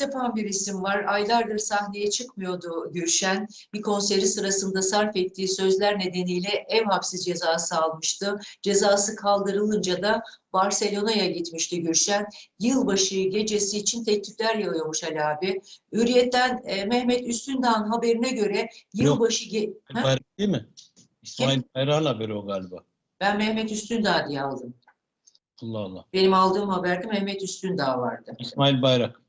yapan bir isim var. Aylardır sahneye çıkmıyordu Gülşen. Bir konseri sırasında sarf ettiği sözler nedeniyle ev hapsi cezası almıştı. Cezası kaldırılınca da Barcelona'ya gitmişti Gülşen. Yılbaşı gecesi için teklifler yağıyormuş Ali abi. Hürriyet'ten e, Mehmet Üstündağ'ın haberine göre yılbaşı... Ha? Bayrak değil mi? İsmail Bayrak'ın haberi o galiba. Ben Mehmet Üstündağ diye aldım. Allah Allah. Benim aldığım haberde Mehmet Üstündağ vardı. İsmail Bayrak.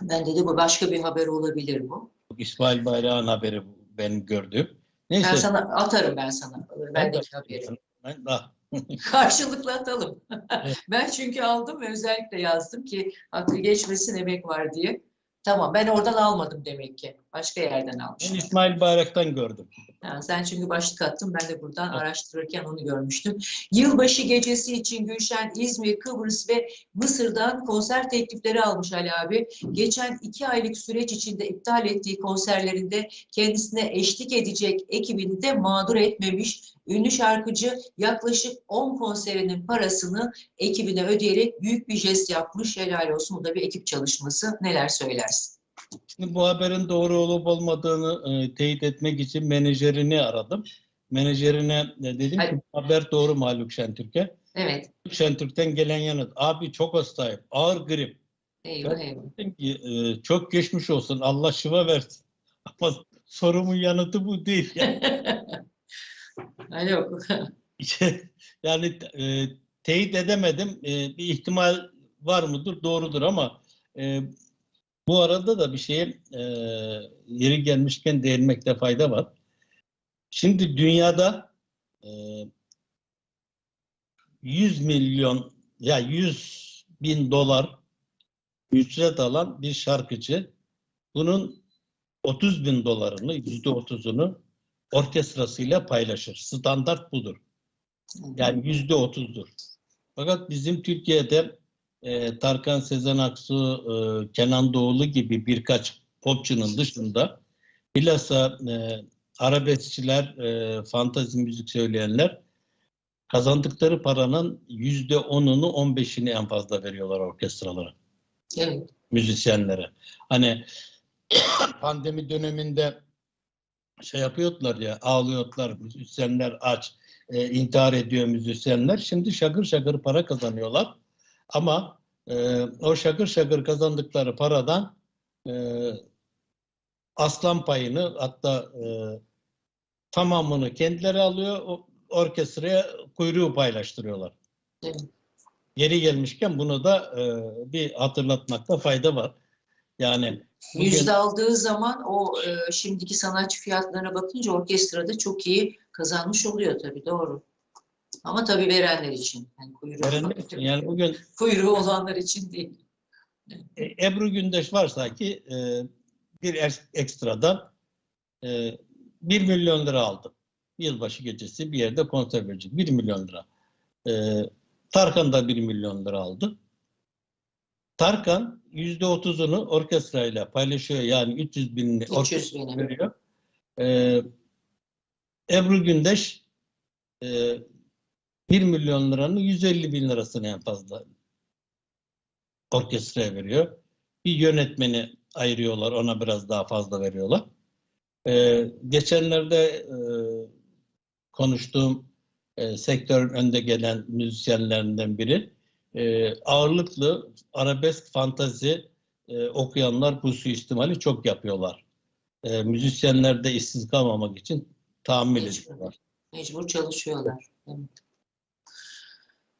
Ben dedi bu başka bir haber olabilir bu. İsmail Bayrak'ın haberi benim gördüğüm. Neyse. Ben sana atarım ben sana. Bendeki haberi. Ben, ah, Karşılıklı atalım. Evet. ben çünkü aldım ve özellikle yazdım ki hakkı geçmesin emek var diye. Tamam ben oradan almadım demek ki. Başka yerden ben almışım. İsmail Bayrak'tan gördüm. Ha, sen çünkü başlık attın ben de buradan Evet. araştırırken onu görmüştüm. Yılbaşı gecesi için Gülşen, İzmir, Kıbrıs ve Mısır'dan konser teklifleri almış Ali abi. Geçen iki aylık süreç içinde iptal ettiği konserlerinde kendisine eşlik edecek ekibini de mağdur etmemiş. Ünlü şarkıcı yaklaşık 10 konserinin parasını ekibine ödeyerek büyük bir jest yapmış. Helal olsun. Bu da bir ekip çalışması. Neler söylersin? Şimdi bu haberin doğru olup olmadığını e, teyit etmek için menajerini aradım. Menajerine e, dedim Ay- ki haber doğru mu Haluk Şentürk'e? Evet. Şentürk'ten gelen yanıt. Abi çok hastayım. Ağır grip. Eyvah eyvah. Dedim ki e, çok geçmiş olsun. Allah şifa versin. Ama sorumun yanıtı bu değil. Yani, Yok. yani e, teyit edemedim. E, bir ihtimal var mıdır? Doğrudur ama e, bu arada da bir şeye e, yeri gelmişken değinmekte fayda var. Şimdi dünyada e, 100 milyon ya 100 bin dolar ücret alan bir şarkıcı bunun 30 bin dolarını, yüzde 30'unu orkestrasıyla paylaşır. Standart budur. Yani yüzde 30'dur. Fakat bizim Türkiye'de e, Tarkan Sezen Aksu, e, Kenan Doğulu gibi birkaç popçunun dışında bilhassa e, arabeskçiler, e, fantazi müzik söyleyenler kazandıkları paranın yüzde 10'unu 15'ini en fazla veriyorlar orkestralara Evet. müzisyenlere. Hani pandemi döneminde şey yapıyorlar ya ağlıyorlar müzisyenler aç e, intihar ediyor müzisyenler. Şimdi şakır şakır para kazanıyorlar. Ama e, o şakır şakır kazandıkları paradan e, aslan payını hatta e, tamamını kendileri alıyor. O, orkestraya kuyruğu paylaştırıyorlar. Evet. Yeri gelmişken bunu da e, bir hatırlatmakta fayda var. Yani bugün- Yüzde aldığı zaman o e, şimdiki sanatçı fiyatlarına bakınca orkestrada çok iyi kazanmış oluyor tabii doğru. Ama tabii verenler için. Yani kuyruğu, verenler için yani bugün kuyruğu olanlar için değil. E, Ebru Gündeş varsa ki e, bir ekstradan e, 1 milyon lira aldı. Yılbaşı gecesi bir yerde konser verecek. 1 milyon lira. E, Tarkan da 1 milyon lira aldı. Tarkan %30'unu orkestrayla paylaşıyor. Yani 300 binini 300 orkestraya benim. veriyor. Ebru Gündeş e, 1 milyon liranın 150 bin lirasını en fazla orkestraya veriyor. Bir yönetmeni ayırıyorlar, ona biraz daha fazla veriyorlar. Ee, geçenlerde e, konuştuğum e, sektörün önde gelen müzisyenlerinden biri e, ağırlıklı arabesk fantazi e, okuyanlar bu suistimali çok yapıyorlar. E, müzisyenler de işsiz kalmamak için tahammül Mecbur. ediyorlar. Mecbur çalışıyorlar. Evet.